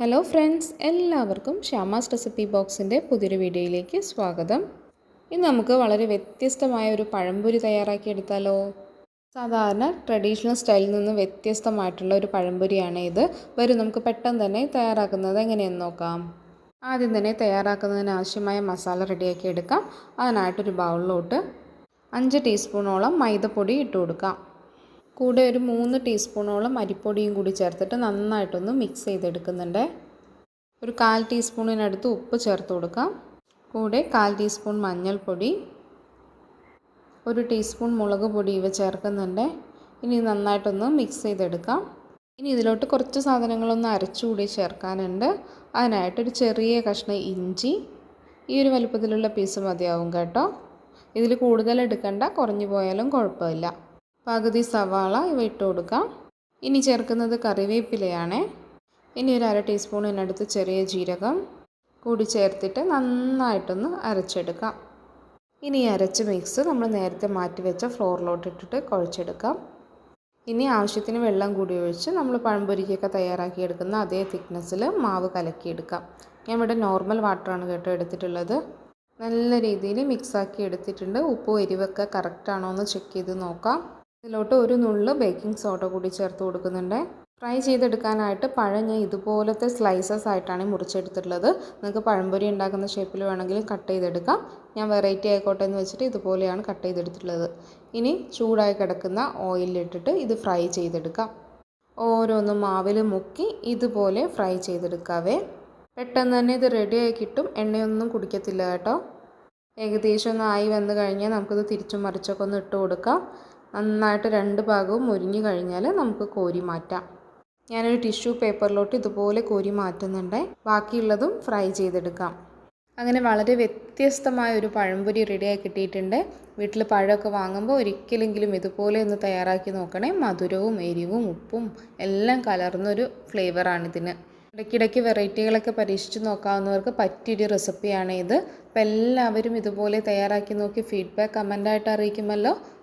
Hello friends എല്ലാവർക്കും ഷ്യാമാസ് recipe ബോക്സിന്റെ പുതിയൊരു വീഡിയോയിലേക്ക് സ്വാഗതം. ഇന്ന് നമുക്ക് വളരെ വ്യത്യസ്തമായ ഒരു പഴംപൊരി തയ്യാറാക്കിയെടുത്താലോ സാധാരണ ട്രഡീഷണൽ സ്റ്റൈലിൽ നിന്ന് വ്യത്യസ്തമായിട്ടുള്ള ഒരു പഴംപൊരിയാണ് ഇത്. വരും നമുക്ക് പെട്ടെന്ന് തന്നെ തയ്യാറാക്കുന്നത് എങ്ങനെയെന്ന് നോക്കാം. ആദ്യം തന്നെ തയ്യാറാക്കുന്നതിന് ആവശ്യമായ മസാല റെഡിയാക്കി എടുക്കാം. അതിനായിട്ടൊരു ബൗളിലോട്ട് അഞ്ച് ടീസ്പൂണോളം മൈദപ്പൊടി ഇട്ട് കൊടുക്കാം. കൂടെ ഒരു മൂന്ന് ടീസ്പൂണോളം അരിപ്പൊടിയും കൂടി ചേർത്തിട്ട് നന്നായിട്ടൊന്ന് മിക്സ് ചെയ്തെടുക്കുന്നുണ്ട്. ഒരു കാൽ ടീസ്പൂണിനടുത്ത് ഉപ്പ് ചേർത്ത് കൊടുക്കാം. കൂടെ കാൽ ടീസ്പൂൺ മഞ്ഞൾപ്പൊടി ഒരു ടീസ്പൂൺ മുളക് പൊടി ഇവ ചേർക്കുന്നുണ്ട്. ഇനി നന്നായിട്ടൊന്ന് മിക്സ് ചെയ്തെടുക്കാം. ഇനി ഇതിലോട്ട് കുറച്ച് സാധനങ്ങളൊന്ന് അരച്ചുകൂടി ചേർക്കാനുണ്ട്. അതിനായിട്ടൊരു ചെറിയ കഷ്ണം ഇഞ്ചി ഈ ഒരു വലുപ്പത്തിലുള്ള പീസ് മതിയാവും കേട്ടോ. ഇതിൽ കൂടുതൽ എടുക്കണ്ട കുറഞ്ഞു പോയാലും കുഴപ്പമില്ല. പകുതി സവാള ഇവ ഇട്ട് കൊടുക്കാം. ഇനി ചേർക്കുന്നത് കറിവേപ്പിലയാണ്. ഇനി ഒരു അര ടീസ്പൂണിനടുത്ത് ചെറിയ ജീരകം കൂടി ചേർത്തിട്ട് നന്നായിട്ടൊന്ന് അരച്ചെടുക്കാം. ഇനി അരച്ച മിക്സ് നമ്മൾ നേരത്തെ മാറ്റി വെച്ച ഫ്ലോറിലോട്ട് ഇട്ടിട്ട് കുഴച്ചെടുക്കാം. ഇനി ആവശ്യത്തിന് വെള്ളം കൂടി ഒഴിച്ച് നമ്മൾ പഴംപൊരിക്കൊക്കെ തയ്യാറാക്കിയെടുക്കുന്ന അതേ തിക്നെസ്സിൽ മാവ് കലക്കിയെടുക്കാം. ഞാൻ ഇവിടെ നോർമൽ വാട്ടറാണ് കേട്ടോ എടുത്തിട്ടുള്ളത്. നല്ല രീതിയിൽ മിക്സാക്കി എടുത്തിട്ടുണ്ട്. ഉപ്പും എരിവൊക്കെ കറക്റ്റാണോ എന്ന് ചെക്ക് ചെയ്ത് നോക്കാം. ഇതിലോട്ട് ഒരു നുള്ള് ബേക്കിംഗ് സോഡ കൂടി ചേർത്ത് കൊടുക്കുന്നുണ്ട്. ഫ്രൈ ചെയ്തെടുക്കാനായിട്ട് പഴം ഞാൻ ഇതുപോലത്തെ സ്ലൈസസ് ആയിട്ടാണ് മുറിച്ചെടുത്തിട്ടുള്ളത്. നിങ്ങൾക്ക് പഴംപൊരി ഉണ്ടാക്കുന്ന ഷേപ്പിൽ വേണമെങ്കിലും കട്ട് ചെയ്തെടുക്കാം. ഞാൻ വെറൈറ്റി ആയിക്കോട്ടെ എന്ന് വെച്ചിട്ട് ഇതുപോലെയാണ് കട്ട് ചെയ്തെടുത്തിട്ടുള്ളത്. ഇനി ചൂടായി കിടക്കുന്ന ഓയിലിട്ടിട്ട് ഇത് ഫ്രൈ ചെയ്തെടുക്കാം. ഓരോന്നും മാവിൽ മുക്കി ഇതുപോലെ ഫ്രൈ ചെയ്തെടുക്കാവേ. പെട്ടെന്ന് തന്നെ ഇത് റെഡിയായി കിട്ടും. എണ്ണയൊന്നും കുടിക്കത്തില്ല കേട്ടോ. ഏകദേശം ഒന്ന് ആയി വന്നു കഴിഞ്ഞാൽ നമുക്കിത് തിരിച്ചും മറിച്ചൊക്കെ ഒന്ന് ഇട്ട് കൊടുക്കാം. നന്നായിട്ട് രണ്ട് ഭാഗവും മുരിഞ്ഞു കഴിഞ്ഞാൽ നമുക്ക് കോരി മാറ്റാം. ഞാനൊരു ടിഷ്യൂ പേപ്പറിലോട്ട് ഇതുപോലെ കോരി മാറ്റുന്നുണ്ട്. ബാക്കിയുള്ളതും ഫ്രൈ ചെയ്തെടുക്കാം. അങ്ങനെ വളരെ വ്യത്യസ്തമായ ഒരു പഴംപൊരി റെഡിയായി കിട്ടിയിട്ടുണ്ട്. വീട്ടിൽ പഴമൊക്കെ വാങ്ങുമ്പോൾ ഒരിക്കലെങ്കിലും ഇതുപോലെ ഒന്ന് തയ്യാറാക്കി നോക്കണേ. മധുരവും എരിവും ഉപ്പും എല്ലാം കലർന്നൊരു ഫ്ലേവറാണിതിന്. ഇടയ്ക്കിടയ്ക്ക് വെറൈറ്റികളൊക്കെ പരീക്ഷിച്ച് നോക്കാവുന്നവർക്ക് പറ്റിയൊരു റെസിപ്പിയാണ് ഇത് അപ്പോൾ എല്ലാവരും ഇതുപോലെ തയ്യാറാക്കി നോക്കി ഫീഡ്ബാക്ക് കമന്റായിട്ട് അറിയിക്കുമല്ലോ.